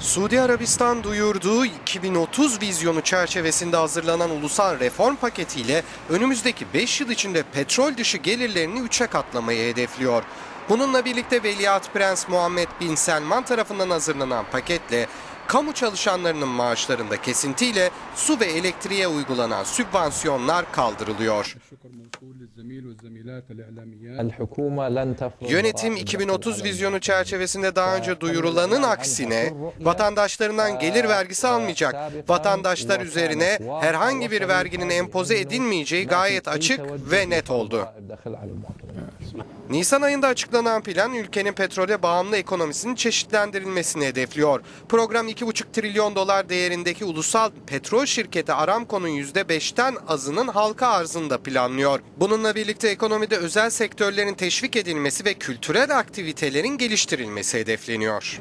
Suudi Arabistan duyurduğu 2030 vizyonu çerçevesinde hazırlanan ulusal reform paketiyle önümüzdeki 5 yıl içinde petrol dışı gelirlerini 3'e katlamayı hedefliyor. Bununla birlikte Veliaht Prens Muhammed Bin Selman tarafından hazırlanan paketle kamu çalışanlarının maaşlarında kesintiyle su ve elektriğe uygulanan sübvansiyonlar kaldırılıyor. Yönetim 2030 vizyonu çerçevesinde daha önce duyurulanın aksine vatandaşlarından gelir vergisi almayacak, vatandaşlar üzerine herhangi bir verginin empoze edilmeyeceği gayet açık ve net oldu. Nisan ayında açıklanan plan ülkenin petrole bağımlı ekonomisinin çeşitlendirilmesini hedefliyor. Program 2,5 trilyon dolar değerindeki ulusal petrol şirketi Aramco'nun %5'ten azının halka arzını da planlıyor. Bununla birlikte ekonomide özel sektörlerin teşvik edilmesi ve kültürel aktivitelerin geliştirilmesi hedefleniyor.